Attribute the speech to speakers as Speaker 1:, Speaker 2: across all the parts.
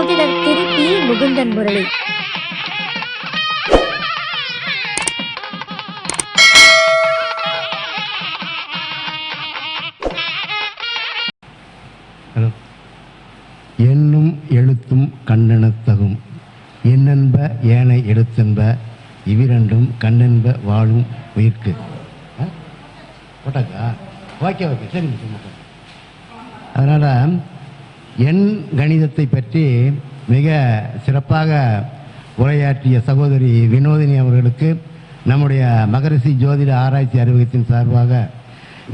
Speaker 1: ஜோதிடர் திருப்பி முகுந்தன் முரளி
Speaker 2: என்னும் எழுத்தும் கண்ணெனத்தகும் என்னென்ப ஏனை எழுத்தென்ப இவ்விரண்டும் கண்ணென்ப வாழும் உயிர்க்கு போட்டாக்கா ஓகே ஓகே சரி அதனால என் கணிதத்தை பற்றி மிக சிறப்பாக உரையாற்றிய சகோதரி வினோதினி அவர்களுக்கு நம்முடைய மகரிஷி ஜோதிட ஆராய்ச்சி அறிவகத்தின் சார்பாக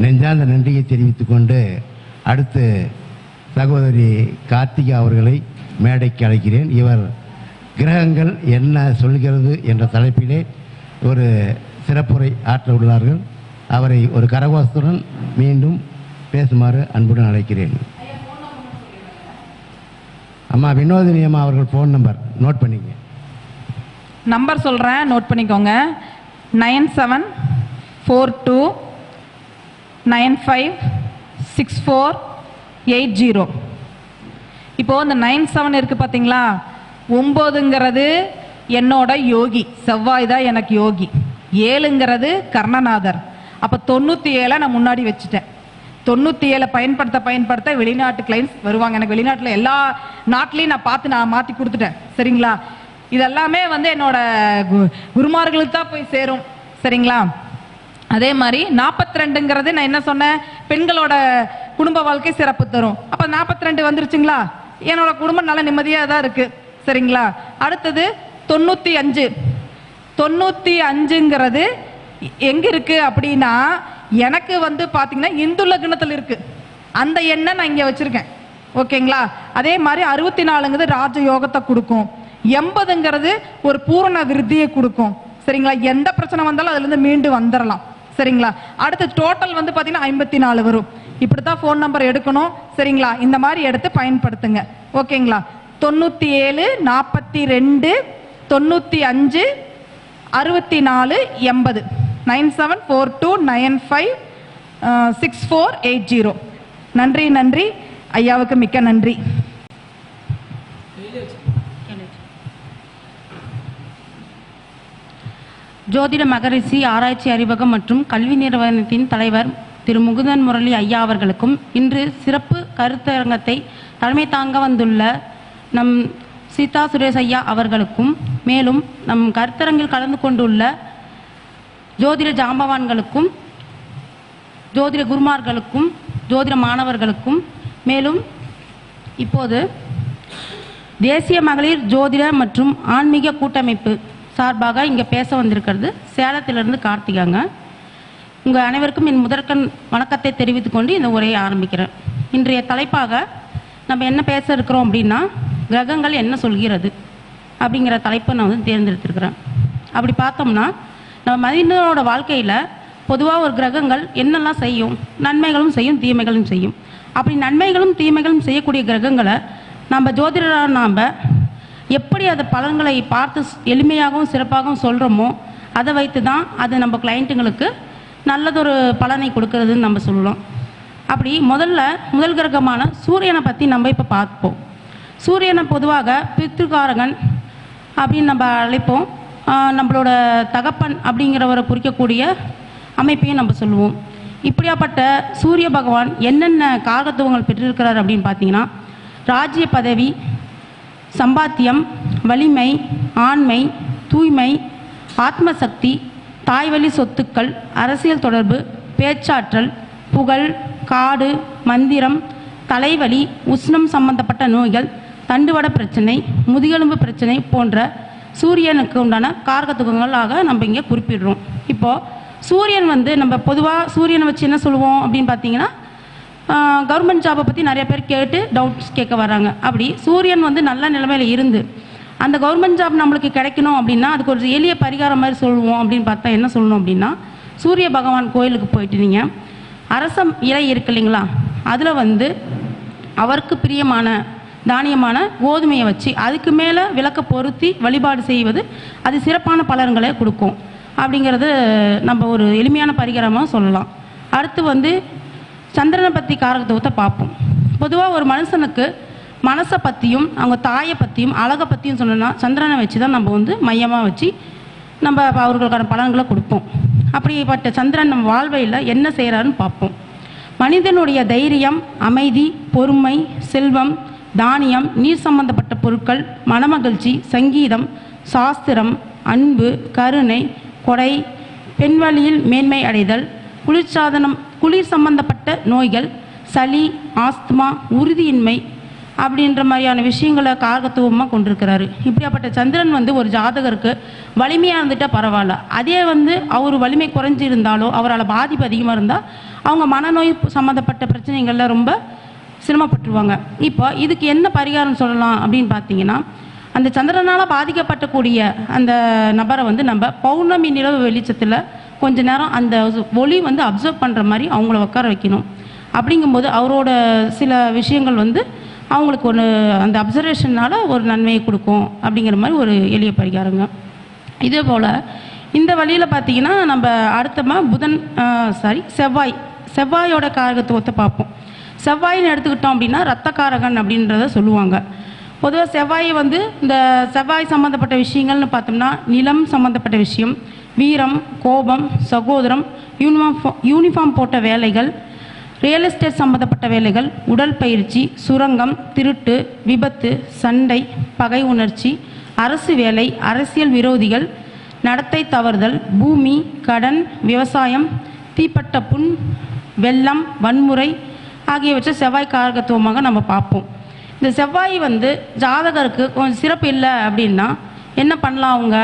Speaker 2: நெஞ்சார்ந்த நன்றியை தெரிவித்துக் கொண்டு அடுத்து சகோதரி கார்த்திகா அவர்களை மேடைக்கு அழைக்கிறேன் இவர் கிரகங்கள் என்ன சொல்கிறது என்ற தலைப்பிலே ஒரு சிறப்புரை ஆற்ற உள்ளார்கள் அவரை ஒரு கரகோசத்துடன் மீண்டும் பேசுமாறு அன்புடன் அழைக்கிறேன் அம்மா வினோதினி அம்மா அவர்கள் ஃபோன் நம்பர் நோட் பண்ணிக்க
Speaker 3: நம்பர் சொல்கிறேன் நோட் பண்ணிக்கோங்க nine seven four two nine five six four eight zero இப்போது இந்த நைன் செவன் இருக்குது பார்த்தீங்களா ஒம்போதுங்கிறது என்னோட யோகி செவ்வாய் தான் எனக்கு யோகி ஏழுங்கிறது கர்ணநாதர் அப்போ தொண்ணூற்றி ஏழை நான் முன்னாடி வச்சுட்டேன் தொண்ணூற்றி ஏழை பயன்படுத்த பயன்படுத்த வெளிநாட்டு கிளைண்ட்ஸ் வருவாங்க எனக்கு வெளிநாட்டில் எல்லா நாட்டிலையும் நான் பார்த்து நான் மாற்றி கொடுத்துட்டேன் சரிங்களா இதெல்லாமே வந்து என்னோட குருமார்களுக்கு தான் போய் சேரும் சரிங்களா அதே மாதிரி நாற்பத்தி ரெண்டுங்கிறது நான் என்ன சொன்னேன் பெண்களோட குடும்ப வாழ்க்கை சிறப்பு தரும் அப்போ நாற்பத்தி ரெண்டு வந்துருச்சுங்களா என்னோட குடும்பம் நல்ல நிம்மதியாக தான் இருக்குது சரிங்களா அடுத்தது தொண்ணூற்றி அஞ்சு தொண்ணூற்றி அஞ்சுங்கிறது எங்கே இருக்குது அப்படின்னா எனக்கு வந்து பார்த்தீங்கன்னா இந்து லக்னத்தில் இருக்குது அந்த எண்ணை நான் இங்கே வச்சுருக்கேன் ஓகேங்களா அதே மாதிரி அறுபத்தி நாலுங்கிறது ராஜ யோகத்தை கொடுக்கும் எண்பதுங்கிறது ஒரு பூரண விருத்தியை கொடுக்கும் சரிங்களா எந்த பிரச்சனை வந்தாலும் அதுலேருந்து மீண்டு வந்துடலாம் சரிங்களா அடுத்து டோட்டல் வந்து பார்த்தீங்கன்னா ஐம்பத்தி நாலு வரும் இப்படி தான் ஃபோன் நம்பர் எடுக்கணும் சரிங்களா இந்த மாதிரி எடுத்து பயன்படுத்துங்க ஓகேங்களா தொண்ணூற்றி ஏழு நாற்பத்தி ரெண்டு தொண்ணூற்றி அஞ்சு அறுபத்தி நாலு எண்பது nine seven four two nine five six four eight zero நன்றி நன்றி ஐயாவுக்கு மிக்க நன்றி ஜோதிட மகரிஷி ஆராய்ச்சி அறிவகம் மற்றும் கல்வி நிறுவனத்தின் தலைவர் திரு முகுதன் முரளி ஐயா அவர்களுக்கும் இன்று சிறப்பு கருத்தரங்கத்தை தலைமை தாங்க வந்துள்ள நம் சீதா சுரேஷ் ஐயா அவர்களுக்கும் மேலும் நம் கருத்தரங்கில் கலந்து கொண்டுள்ள ஜோதிட ஜாம்பவான்களுக்கும் ஜோதிட குருமார்களுக்கும் ஜோதிட மாணவர்களுக்கும் மேலும் இப்போது தேசிய மகளிர் ஜோதிட மற்றும் ஆன்மீக கூட்டமைப்பு சார்பாக இங்கே பேச வந்திருக்கிறது சேலத்திலிருந்து கார்த்திகாங்க உங்கள் அனைவருக்கும் என் முதற்கண் வணக்கத்தை தெரிவித்துக் கொண்டு இந்த உரையை ஆரம்பிக்கிறேன் இன்றைய தலைப்பாக நம்ம என்ன பேச இருக்கிறோம் அப்படின்னா கிரகங்கள் என்ன சொல்கிறது அப்படிங்கிற தலைப்பை நான் வந்து தேர்ந்தெடுத்திருக்கிறேன் அப்படி பார்த்தோம்னா நம்ம மனிதனோட வாழ்க்கையில் பொதுவாக ஒரு கிரகங்கள் என்னெல்லாம் செய்யும் நன்மைகளும் செய்யும் தீமைகளும் செய்யும் அப்படி நன்மைகளும் தீமைகளும் செய்யக்கூடிய கிரகங்களை நம்ம ஜோதிடராக நாம் எப்படி அதை பலன்களை பார்த்து எளிமையாகவும் சிறப்பாகவும் சொல்கிறோமோ அதை வைத்து தான் அது நம்ம கிளைண்ட்டுங்களுக்கு நல்லதொரு பலனை கொடுக்கறதுன்னு நம்ம சொல்லலாம் அப்படி முதல்ல முதல் கிரகமான சூரியனை பற்றி நம்ம இப்போ பார்ப்போம் சூரியனை பொதுவாக பித்ருகாரகன் அப்படின்னு நம்ம அழைப்போம் நம்மளோட தகப்பன் அப்படிங்கிறவரை குறிக்கக்கூடிய அமைப்பையும் நம்ம சொல்லுவோம் இப்படியாப்பட்ட சூரிய பகவான் என்னென்ன காரகத்துவங்கள் பெற்றிருக்கிறார் அப்படின்னு பார்த்தீங்கன்னா ராஜ்ய பதவி சம்பாத்தியம் வலிமை ஆண்மை தூய்மை ஆத்மசக்தி தாய்வழி சொத்துக்கள் அரசியல் தொடர்பு பேச்சாற்றல் புகழ் காடு மந்திரம் தலைவலி உஷ்ணம் சம்பந்தப்பட்ட நோய்கள் தண்டுவட பிரச்சனை முதுகெலும்பு பிரச்சனை போன்ற சூரியனுக்கு உண்டான காரகத்துவங்களாக நம்ம இங்கே குறிப்பிடுறோம் இப்போது சூரியன் வந்து நம்ம பொதுவாக சூரியனை வச்சு என்ன சொல்லுவோம் அப்படின்னு பார்த்தீங்கன்னா கவர்மெண்ட் ஜாபை பற்றி நிறைய பேர் கேட்டு டவுட்ஸ் கேட்க வராங்க அப்படி சூரியன் வந்து நல்ல நிலைமையில் இருந்து அந்த கவர்மெண்ட் ஜாப் நம்மளுக்கு கிடைக்கணும் அப்படின்னா அதுக்கு ஒரு எளிய பரிகாரம் மாதிரி சொல்லுவோம் அப்படின்னு பார்த்தா என்ன சொல்லணும் அப்படின்னா சூரிய பகவான் கோயிலுக்கு போயிட்டு நீங்கள் அரச இலை இருக்கு இல்லைங்களா அதில் வந்து அவருக்கு பிரியமான தானியமான கோதுமையை வச்சு அதுக்கு மேலே விளக்க பொருத்தி வழிபாடு செய்வது அது சிறப்பான பலன்களை கொடுக்கும் அப்படிங்கிறது நம்ம ஒரு எளிமையான பரிகாரமாக சொல்லலாம் அடுத்து வந்து சந்திரனை பற்றி காரகத்துவத்தை பார்ப்போம் பொதுவாக ஒரு மனுஷனுக்கு மனசை பற்றியும் அவங்க தாயை பற்றியும் அழகை பற்றியும் சொன்னோன்னா சந்திரனை வச்சு தான் நம்ம வந்து மையமாக வச்சு நம்ம அவர்களுக்கான பலன்களை கொடுப்போம் அப்படிப்பட்ட சந்திரன் நம்ம வாழ்வையில் என்ன செய்கிறாருன்னு பார்ப்போம் மனிதனுடைய தைரியம் அமைதி பொறுமை செல்வம் தானியம் நீர் சம்பந்தப்பட்ட பொருட்கள் மனமகிழ்ச்சி சங்கீதம் சாஸ்திரம் அன்பு கருணை கொடை பெண்வழியில் மேன்மை அடைதல் குளிர்சாதனம் குளிர் சம்பந்தப்பட்ட நோய்கள் சளி ஆஸ்துமா உறுதியின்மை அப்படின்ற மாதிரியான விஷயங்களை காரகத்துவமாக கொண்டிருக்கிறாரு இப்படியாப்பட்ட சந்திரன் வந்து ஒரு ஜாதகருக்கு வலிமையாக இருந்துட்டால் பரவாயில்ல அதே வந்து அவர் வலிமை குறைஞ்சிருந்தாலோ அவரால் பாதிப்பு அதிகமாக இருந்தால் அவங்க மனநோய் சம்மந்தப்பட்ட பிரச்சனைகளில் ரொம்ப சிரமப்பட்டுருவாங்க இப்போ இதுக்கு என்ன பரிகாரம் சொல்லலாம் அப்படின்னு பார்த்தீங்கன்னா அந்த சந்திரனால் பாதிக்கப்பட்டக்கூடிய அந்த நபரை வந்து நம்ம பௌர்ணமி நிலவு வெளிச்சத்தில் கொஞ்ச நேரம் அந்த ஒளி வந்து அப்சர்வ் பண்ணுற மாதிரி அவங்கள உட்கார வைக்கணும் அப்படிங்கும்போது அவரோட சில விஷயங்கள் வந்து அவங்களுக்கு ஒரு அந்த அப்சர்வேஷனால் ஒரு நன்மையை கொடுக்கும் அப்படிங்கிற மாதிரி ஒரு எளிய பரிகாரங்க இதே போல் இந்த வழியில் பார்த்தீங்கன்னா நம்ம அடுத்தமாக புதன் சாரி செவ்வாய் செவ்வாயோட காரகத்துவத்தை பார்ப்போம் செவ்வாயின்னு எடுத்துக்கிட்டோம் அப்படின்னா ரத்த காரகன் அப்படின்றத சொல்லுவாங்க பொதுவாக செவ்வாய் வந்து இந்த செவ்வாய் சம்மந்தப்பட்ட விஷயங்கள்னு பார்த்தோம்னா நிலம் சம்மந்தப்பட்ட விஷயம் வீரம் கோபம் சகோதரம் யூனிஃபார்ம் யூனிஃபார்ம் போட்ட வேலைகள் ரியல் எஸ்டேட் சம்மந்தப்பட்ட வேலைகள் உடல் பயிற்சி சுரங்கம் திருட்டு விபத்து சண்டை பகை உணர்ச்சி அரசு வேலை அரசியல் விரோதிகள் நடத்தை தவறுதல் பூமி கடன் விவசாயம் தீப்பட்ட புண் வெள்ளம் வன்முறை ஆகியவற்றை செவ்வாய் காரகத்துவமாக நம்ம பார்ப்போம் இந்த செவ்வாய் வந்து ஜாதகருக்கு கொஞ்சம் சிறப்பு இல்லை அப்படின்னா என்ன பண்ணலாம் அவங்க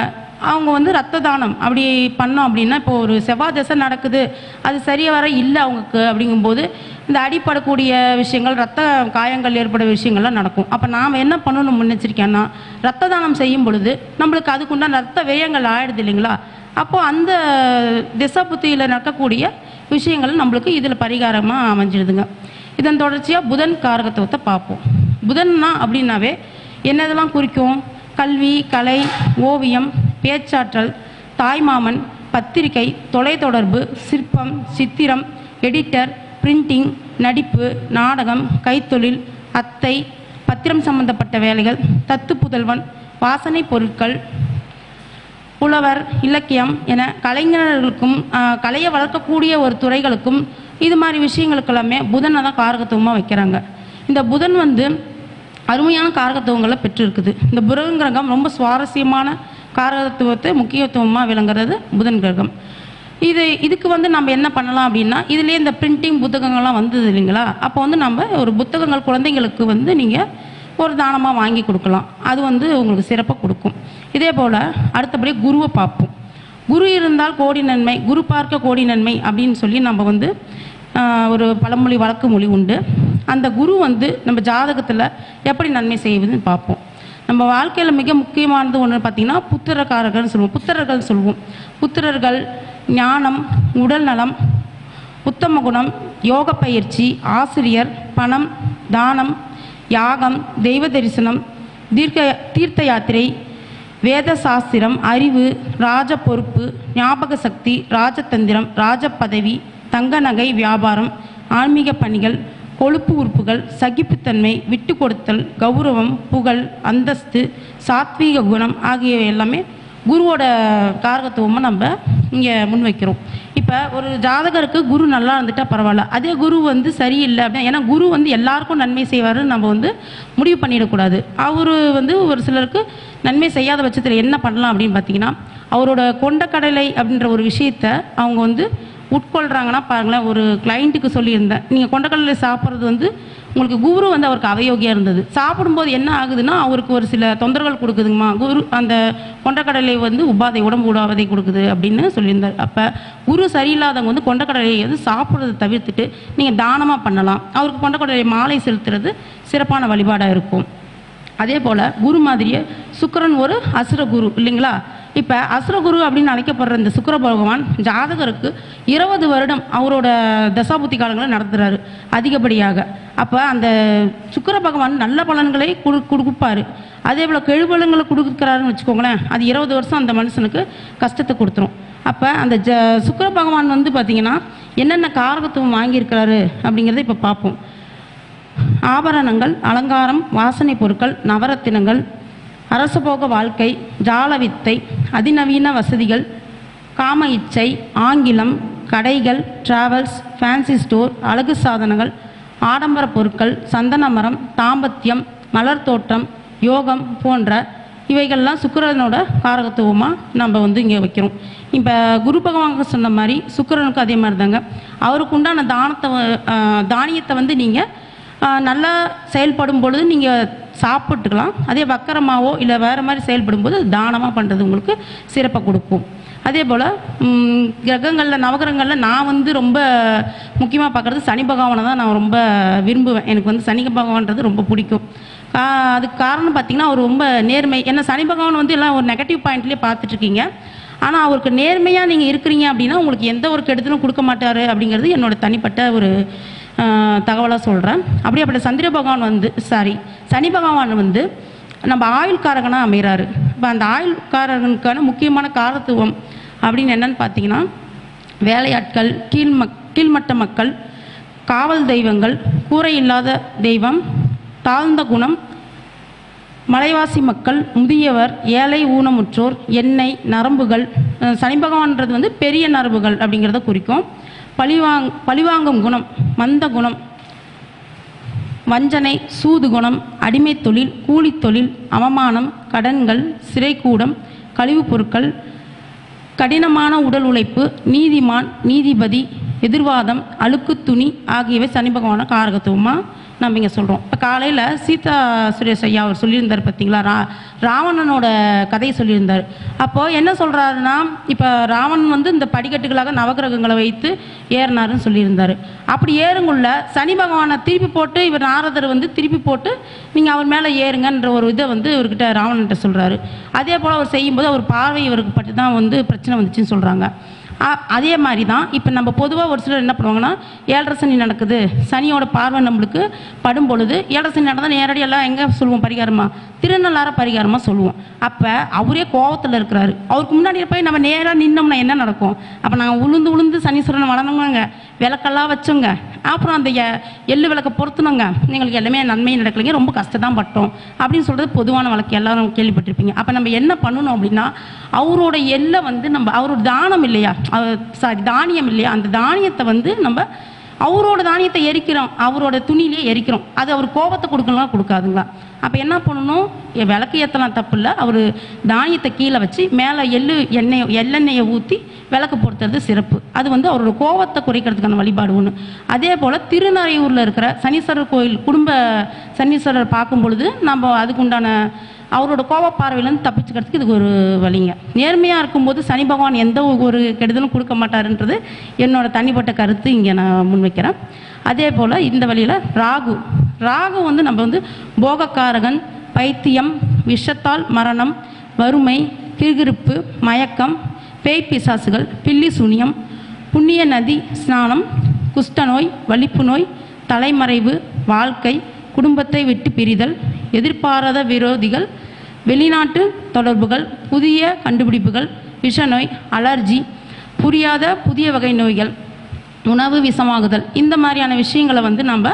Speaker 3: அவங்க வந்து ரத்த தானம் அப்படி பண்ணோம் அப்படின்னா இப்போ ஒரு செவ்வாய் தசை நடக்குது அது சரிய வர இல்லை அவங்களுக்கு அப்படிங்கும்போது இந்த அடிப்படக்கூடிய விஷயங்கள் ரத்த காயங்கள் ஏற்பட விஷயங்கள்லாம் நடக்கும் அப்போ நாம் என்ன பண்ணணும் முன்னெச்சரிக்கைன்னா ரத்த தானம் செய்யும் பொழுது நம்மளுக்கு அதுக்குண்டான ரத்த வியங்கள் ஆயிடுது இல்லைங்களா அப்போது அந்த திசை புத்தியில் நடக்கக்கூடிய விஷயங்கள் நம்மளுக்கு இதில் பரிகாரமாக அமைஞ்சிடுதுங்க இதன் தொடர்ச்சியாக புதன் காரகத்துவத்தை பார்ப்போம் புதன்னா அப்படின்னாவே என்னதெல்லாம் குறிக்கும் கல்வி கலை ஓவியம் பேச்சாற்றல் தாய்மாமன் பத்திரிகை தொலைத்தொடர்பு சிற்பம் சித்திரம் எடிட்டர் பிரிண்டிங் நடிப்பு நாடகம் கைத்தொழில் அத்தை பத்திரம் சம்பந்தப்பட்ட வேலைகள் தத்து புதல்வன் வாசனை பொருட்கள் புலவர் இலக்கியம் என கலைஞர்களுக்கும் கலையை வளர்க்கக்கூடிய ஒரு துறைகளுக்கும் இது மாதிரி விஷயங்களுக்கு எல்லாமே புதனை தான் காரகத்துவமாக வைக்கிறாங்க இந்த புதன் வந்து அருமையான காரகத்துவங்களை பெற்றிருக்குது இந்த புதன் கிரகம் ரொம்ப சுவாரஸ்யமான காரகத்துவத்தை முக்கியத்துவமாக விளங்குறது புதன் கிரகம் இது இதுக்கு வந்து நம்ம என்ன பண்ணலாம் அப்படின்னா இதுலேயே இந்த பிரிண்டிங் புத்தகங்கள்லாம் வந்தது இல்லைங்களா அப்போ வந்து நம்ம ஒரு புத்தகங்கள் குழந்தைங்களுக்கு வந்து நீங்கள் ஒரு தானமாக வாங்கி கொடுக்கலாம் அது வந்து உங்களுக்கு சிறப்பாக கொடுக்கும் இதே போல் அடுத்தபடி குருவை பார்ப்போம் குரு இருந்தால் கோடி நன்மை குரு பார்க்க கோடி நன்மை அப்படின்னு சொல்லி நம்ம வந்து ஒரு பழமொழி வழக்கு மொழி உண்டு அந்த குரு வந்து நம்ம ஜாதகத்தில் எப்படி நன்மை செய்வதுன்னு பார்ப்போம் நம்ம வாழ்க்கையில் மிக முக்கியமானது ஒன்று பார்த்திங்கன்னா புத்திரக்காரர்கள்னு சொல்லுவோம் புத்திரர்கள் சொல்லுவோம் புத்திரர்கள் ஞானம் உடல் நலம் உத்தம குணம் யோக பயிற்சி ஆசிரியர் பணம் தானம் யாகம் தெய்வ தரிசனம் தீர்க்க தீர்த்த யாத்திரை வேத சாஸ்திரம் அறிவு ராஜ பொறுப்பு ஞாபக சக்தி ராஜதந்திரம் ராஜ பதவி தங்க நகை வியாபாரம் ஆன்மீக பணிகள் கொழுப்பு உறுப்புகள் சகிப்புத்தன்மை விட்டு கொடுத்தல் கௌரவம் புகழ் அந்தஸ்து சாத்வீக குணம் ஆகியவை எல்லாமே குருவோட காரகத்துவமாக நம்ம இங்கே முன்வைக்கிறோம் இப்போ ஒரு ஜாதகருக்கு குரு நல்லா இருந்துட்டால் பரவாயில்ல அதே குரு வந்து சரியில்லை அப்படின்னா ஏன்னா குரு வந்து எல்லாருக்கும் நன்மை செய்வார்னு நம்ம வந்து முடிவு பண்ணிடக்கூடாது அவர் வந்து ஒரு சிலருக்கு நன்மை செய்யாத பட்சத்தில் என்ன பண்ணலாம் அப்படின்னு பார்த்தீங்கன்னா அவரோட கொண்ட கடலை அப்படின்ற ஒரு விஷயத்த அவங்க வந்து உட்கொள்கிறாங்கன்னா பாருங்களேன் ஒரு கிளைண்ட்டுக்கு சொல்லியிருந்தேன் நீங்கள் கொண்டக்கடலில் சாப்பிட்றது வந்து உங்களுக்கு குரு வந்து அவருக்கு அவயோகியாக இருந்தது சாப்பிடும்போது என்ன ஆகுதுன்னா அவருக்கு ஒரு சில தொந்தரவுகள் கொடுக்குதுங்கம்மா குரு அந்த கொண்டக்கடலை வந்து உபாதை உடம்பு உடாவதை கொடுக்குது அப்படின்னு சொல்லியிருந்தார் அப்போ குரு சரியில்லாதவங்க வந்து கொண்டக்கடலை வந்து சாப்பிட்றதை தவிர்த்துட்டு நீங்கள் தானமாக பண்ணலாம் அவருக்கு கொண்டக்கடலை மாலை செலுத்துறது சிறப்பான வழிபாடாக இருக்கும் அதே போல் குரு மாதிரியே சுக்கரன் ஒரு அசுர குரு இல்லைங்களா இப்போ அசுரகுரு அப்படின்னு அழைக்கப்படுற இந்த சுக்கர பகவான் ஜாதகருக்கு இருபது வருடம் அவரோட தசாபுத்தி காலங்களை நடத்துகிறாரு அதிகப்படியாக அப்போ அந்த சுக்கர பகவான் நல்ல பலன்களை கொடு கொடுப்பார் அதே போல் கெழுபலன்களை கொடுக்குறாருன்னு வச்சுக்கோங்களேன் அது இருபது வருஷம் அந்த மனுஷனுக்கு கஷ்டத்தை கொடுத்துரும் அப்போ அந்த ஜ சுக்கர பகவான் வந்து பார்த்திங்கன்னா என்னென்ன காரகத்துவம் வாங்கியிருக்கிறாரு அப்படிங்கிறத இப்போ பார்ப்போம் ஆபரணங்கள் அலங்காரம் வாசனை பொருட்கள் நவரத்தினங்கள் அரசபோக வாழ்க்கை ஜாலவித்தை அதிநவீன வசதிகள் காம இச்சை ஆங்கிலம் கடைகள் டிராவல்ஸ் ஃபேன்சி ஸ்டோர் அழகு சாதனங்கள் ஆடம்பர பொருட்கள் சந்தன மரம் தாம்பத்தியம் மலர் தோட்டம் யோகம் போன்ற இவைகள்லாம் சுக்கரனோட காரகத்துவமாக நம்ம வந்து இங்கே வைக்கிறோம் இப்போ குரு பகவான் சொன்ன மாதிரி சுக்கரனுக்கு அதே மாதிரி தாங்க அவருக்கு உண்டான தானத்தை தானியத்தை வந்து நீங்கள் நல்லா செயல்படும் பொழுது நீங்கள் சாப்பிட்டுக்கலாம் அதே வக்கரமாவோ இல்லை வேறு மாதிரி செயல்படும்போது தானமாக பண்ணுறது உங்களுக்கு சிறப்பாக கொடுக்கும் அதே போல் கிரகங்களில் நவகிரகங்களில் நான் வந்து ரொம்ப முக்கியமாக பார்க்குறது சனி பகவானை தான் நான் ரொம்ப விரும்புவேன் எனக்கு வந்து சனி பகவான்றது ரொம்ப பிடிக்கும் அதுக்கு காரணம் பார்த்திங்கன்னா அவர் ரொம்ப நேர்மை ஏன்னா சனி பகவான் வந்து எல்லாம் ஒரு நெகட்டிவ் பாயிண்ட்லேயே பார்த்துட்ருக்கீங்க ஆனால் அவருக்கு நேர்மையாக நீங்கள் இருக்கிறீங்க அப்படின்னா உங்களுக்கு எந்த ஒரு கெடுதலும் கொடுக்க மாட்டார் அப்படிங்கிறது என்னோட தனிப்பட்ட ஒரு தகவலாக சொல்கிறேன் அப்படி அப்படி சந்திர பகவான் வந்து சாரி சனி பகவான் வந்து நம்ம ஆயுள்காரகனாக அமைகிறாரு இப்போ அந்த ஆயுள்காரகனுக்கான முக்கியமான காரத்துவம் அப்படின்னு என்னன்னு பார்த்தீங்கன்னா வேலையாட்கள் மக் கீழ்மட்ட மக்கள் காவல் தெய்வங்கள் கூரை இல்லாத தெய்வம் தாழ்ந்த குணம் மலைவாசி மக்கள் முதியவர் ஏழை ஊனமுற்றோர் எண்ணெய் நரம்புகள் சனி பகவான்றது வந்து பெரிய நரம்புகள் அப்படிங்கிறத குறிக்கும் பழிவாங் பழிவாங்கும் குணம் மந்த குணம் வஞ்சனை சூது குணம் அடிமை தொழில் கூலி தொழில் அவமானம் கடன்கள் சிறைக்கூடம் கழிவுப் பொருட்கள் கடினமான உடல் உழைப்பு நீதிமான் நீதிபதி எதிர்வாதம் அழுக்கு துணி ஆகியவை சனி பகவான காரகத்துவமாக நம்ம இங்கே சொல்கிறோம் இப்போ காலையில் சீதா சுரேஷ் ஐயா அவர் சொல்லியிருந்தார் பார்த்தீங்களா ரா ராவணனோட கதையை சொல்லியிருந்தார் அப்போது என்ன சொல்கிறாருன்னா இப்போ ராவணன் வந்து இந்த படிக்கட்டுகளாக நவகிரகங்களை வைத்து ஏறினாருன்னு சொல்லியிருந்தார் அப்படி ஏறுங்குள்ள சனி பகவானை திருப்பி போட்டு இவர் நாரதர் வந்து திருப்பி போட்டு நீங்கள் அவர் மேலே ஏறுங்கன்ற ஒரு இதை வந்து இவர்கிட்ட ராவணன்கிட்ட சொல்கிறாரு அதே போல் அவர் செய்யும்போது அவர் பார்வை இவருக்கு பட்டு தான் வந்து பிரச்சனை வந்துச்சுன்னு சொல்கிறாங்க அதே மாதிரி தான் இப்போ நம்ம பொதுவாக ஒரு சிலர் என்ன பண்ணுவாங்கன்னா ஏழரை சனி நடக்குது சனியோட பார்வை நம்மளுக்கு படும் பொழுது ஏழரை சனி நடந்தால் நேரடியாக எல்லாம் எங்கே சொல்லுவோம் பரிகாரமாக திருநள்ளார பரிகாரமாக சொல்லுவோம் அப்போ அவரே கோவத்தில் இருக்கிறாரு அவருக்கு முன்னாடி போய் நம்ம நேராக நின்னோம்னா என்ன நடக்கும் அப்போ நாங்கள் உளுந்து உளுந்து சனீஸ்வரனை வளர்ந்தோங்க விளக்கெல்லாம் வச்சோங்க அப்புறம் அந்த எள்ளு விளக்க பொருத்தணுங்க எங்களுக்கு எல்லாமே நன்மை நடக்கலைங்க ரொம்ப கஷ்டம் பட்டோம் அப்படின்னு சொல்கிறது பொதுவான வழக்கு எல்லாரும் கேள்விப்பட்டிருப்பீங்க அப்போ நம்ம என்ன பண்ணணும் அப்படின்னா அவரோட எள்ளை வந்து நம்ம அவரோட தானம் இல்லையா சாரி தானியம் இல்லையா அந்த தானியத்தை வந்து நம்ம அவரோட தானியத்தை எரிக்கிறோம் அவரோட துணியிலே எரிக்கிறோம் அது அவர் கோபத்தை கொடுக்கலாம் கொடுக்காதுங்களா அப்போ என்ன பண்ணணும் விளக்கு ஏற்றலாம் தப்பு இல்லை அவர் தானியத்தை கீழே வச்சு மேலே எள்ளு எண்ணெய் எள்ளெண்ணெயை ஊற்றி விளக்கு பொறுத்துறது சிறப்பு அது வந்து அவரோட கோபத்தை குறைக்கிறதுக்கான வழிபாடு ஒன்று அதே போல் திருநறையூரில் இருக்கிற சனீஸ்வரர் கோயில் குடும்ப சனீஸ்வரர் பார்க்கும் பொழுது நம்ம அதுக்குண்டான அவரோட கோப பார்வையிலேருந்து தப்பிச்சுக்கிறதுக்கு இதுக்கு ஒரு வழிங்க நேர்மையாக இருக்கும்போது சனி பகவான் எந்த ஒரு கெடுதலும் கொடுக்க மாட்டாருன்றது என்னோட தனிப்பட்ட கருத்து இங்கே நான் முன்வைக்கிறேன் அதே போல் இந்த வழியில் ராகு ராகு வந்து நம்ம வந்து போகக்காரகன் பைத்தியம் விஷத்தால் மரணம் வறுமை கிருகிருப்பு மயக்கம் பேய் பிசாசுகள் பில்லி சூனியம் புண்ணிய நதி ஸ்நானம் குஷ்டநோய் வலிப்பு நோய் தலைமறைவு வாழ்க்கை குடும்பத்தை விட்டு பிரிதல் எதிர்பாராத விரோதிகள் வெளிநாட்டு தொடர்புகள் புதிய கண்டுபிடிப்புகள் விஷநோய் அலர்ஜி புரியாத புதிய வகை நோய்கள் உணவு விஷமாகுதல் இந்த மாதிரியான விஷயங்களை வந்து நம்ம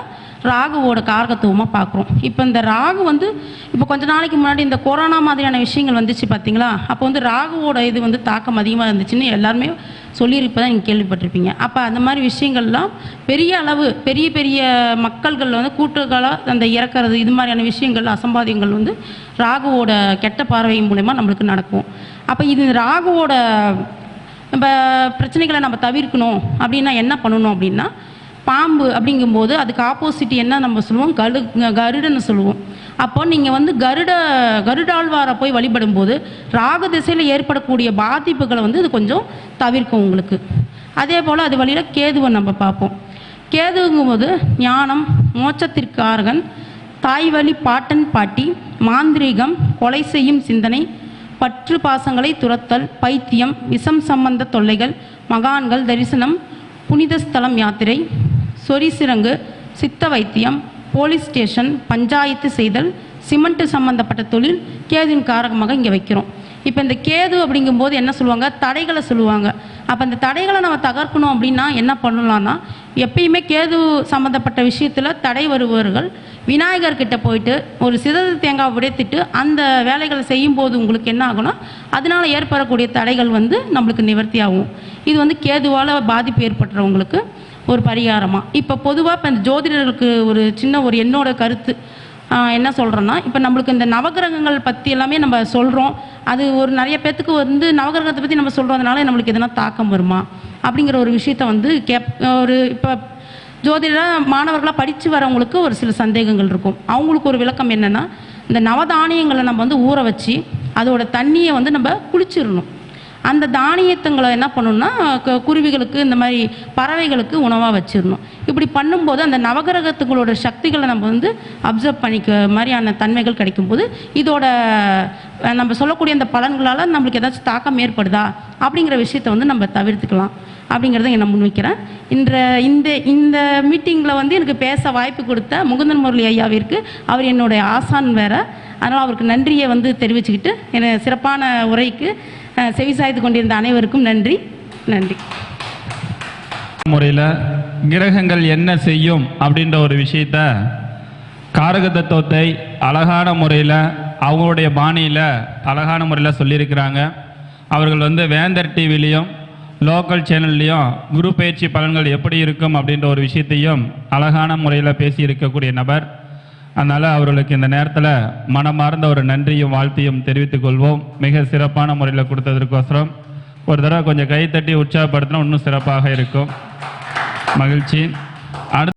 Speaker 3: ராகுவோட காரகத்துவமாக பார்க்குறோம் இப்போ இந்த ராகு வந்து இப்போ கொஞ்ச நாளைக்கு முன்னாடி இந்த கொரோனா மாதிரியான விஷயங்கள் வந்துச்சு பார்த்தீங்களா அப்போ வந்து ராகுவோட இது வந்து தாக்கம் அதிகமாக இருந்துச்சுன்னு எல்லாருமே சொல்லியிருப்பதான் நீங்கள் கேள்விப்பட்டிருப்பீங்க அப்போ அந்த மாதிரி விஷயங்கள்லாம் பெரிய அளவு பெரிய பெரிய மக்கள்கள் வந்து கூட்டுகளாக அந்த இறக்கிறது இது மாதிரியான விஷயங்கள் அசம்பாதியங்கள் வந்து ராகுவோட கெட்ட பார்வை மூலயமா நம்மளுக்கு நடக்கும் அப்போ இது ராகுவோட நம்ம பிரச்சனைகளை நம்ம தவிர்க்கணும் அப்படின்னா என்ன பண்ணணும் அப்படின்னா பாம்பு அப்படிங்கும்போது அதுக்கு ஆப்போசிட் என்ன நம்ம சொல்லுவோம் கரு கருடன்னு சொல்லுவோம் அப்போ நீங்கள் வந்து கருட கருடாழ்வாரை போய் வழிபடும் போது ராக திசையில் ஏற்படக்கூடிய பாதிப்புகளை வந்து இது கொஞ்சம் தவிர்க்கும் உங்களுக்கு அதே போல் அது வழியில் கேதுவை நம்ம பார்ப்போம் கேதுங்கும்போது ஞானம் மோட்சத்திற்காரகன் தாய் வழி பாட்டன் பாட்டி மாந்திரீகம் கொலை செய்யும் சிந்தனை பற்று பாசங்களை துரத்தல் பைத்தியம் விஷம் சம்பந்த தொல்லைகள் மகான்கள் தரிசனம் புனித ஸ்தலம் யாத்திரை சொரிசிரங்கு சித்த வைத்தியம் போலீஸ் ஸ்டேஷன் பஞ்சாயத்து செய்தல் சிமெண்ட்டு சம்மந்தப்பட்ட தொழில் கேதுவின் காரகமாக இங்கே வைக்கிறோம் இப்போ இந்த கேது அப்படிங்கும்போது என்ன சொல்லுவாங்க தடைகளை சொல்லுவாங்க அப்போ அந்த தடைகளை நம்ம தகர்க்கணும் அப்படின்னா என்ன பண்ணலாம்னா எப்பயுமே கேது சம்மந்தப்பட்ட விஷயத்தில் தடை வருபவர்கள் விநாயகர்கிட்ட போயிட்டு ஒரு சிதறு தேங்காய் உடைத்திட்டு அந்த வேலைகளை செய்யும் போது உங்களுக்கு என்ன ஆகணும் அதனால் ஏற்படக்கூடிய தடைகள் வந்து நம்மளுக்கு நிவர்த்தி ஆகும் இது வந்து கேதுவால் பாதிப்பு ஏற்பட்டுறவங்களுக்கு ஒரு பரிகாரமாக இப்போ பொதுவாக இப்போ இந்த ஜோதிடர்களுக்கு ஒரு சின்ன ஒரு என்னோட கருத்து என்ன சொல்கிறோன்னா இப்போ நம்மளுக்கு இந்த நவகிரகங்கள் பற்றி எல்லாமே நம்ம சொல்கிறோம் அது ஒரு நிறைய பேர்த்துக்கு வந்து நவகிரகத்தை பற்றி நம்ம சொல்கிறதுனால நம்மளுக்கு எதனா தாக்கம் வருமா அப்படிங்கிற ஒரு விஷயத்த வந்து கேப் ஒரு இப்போ ஜோதிடராக மாணவர்களாக படித்து வரவங்களுக்கு ஒரு சில சந்தேகங்கள் இருக்கும் அவங்களுக்கு ஒரு விளக்கம் என்னென்னா இந்த நவதானியங்களை நம்ம வந்து ஊற வச்சு அதோட தண்ணியை வந்து நம்ம குளிச்சிடணும் அந்த தானியத்துங்களை என்ன பண்ணணும்னா குருவிகளுக்கு இந்த மாதிரி பறவைகளுக்கு உணவாக வச்சிடணும் இப்படி பண்ணும்போது அந்த நவகிரகத்துகளோட சக்திகளை நம்ம வந்து அப்சர்வ் பண்ணிக்க மாதிரியான தன்மைகள் கிடைக்கும்போது இதோட நம்ம சொல்லக்கூடிய அந்த பலன்களால் நம்மளுக்கு ஏதாச்சும் தாக்கம் ஏற்படுதா அப்படிங்கிற விஷயத்தை வந்து நம்ம தவிர்த்துக்கலாம் அப்படிங்கிறத நான் முன்வைக்கிறேன் இன்ற இந்த இந்த மீட்டிங்கில் வந்து எனக்கு பேச வாய்ப்பு கொடுத்த முகுந்தன் முரளி ஐயாவிற்கு அவர் என்னுடைய ஆசான் வேற அதனால் அவருக்கு நன்றியை வந்து தெரிவிச்சுக்கிட்டு என சிறப்பான உரைக்கு செவிசாய்த்து கொண்டிருந்த அனைவருக்கும் நன்றி நன்றி
Speaker 4: முறையில் கிரகங்கள் என்ன செய்யும் அப்படின்ற ஒரு விஷயத்த காரக தத்துவத்தை அழகான முறையில் அவங்களுடைய பாணியில் அழகான முறையில் சொல்லியிருக்கிறாங்க அவர்கள் வந்து வேந்தர் டிவிலையும் லோக்கல் சேனல்லையும் குரு பயிற்சி பலன்கள் எப்படி இருக்கும் அப்படின்ற ஒரு விஷயத்தையும் அழகான முறையில் பேசியிருக்கக்கூடிய நபர் அதனால் அவர்களுக்கு இந்த நேரத்தில் மனமார்ந்த ஒரு நன்றியும் வாழ்த்தையும் தெரிவித்துக் கொள்வோம் மிக சிறப்பான முறையில் கொடுத்ததற்கோசரம் ஒரு தடவை கொஞ்சம் கைத்தட்டி உற்சாகப்படுத்தினா இன்னும் சிறப்பாக இருக்கும் மகிழ்ச்சி அடுத்த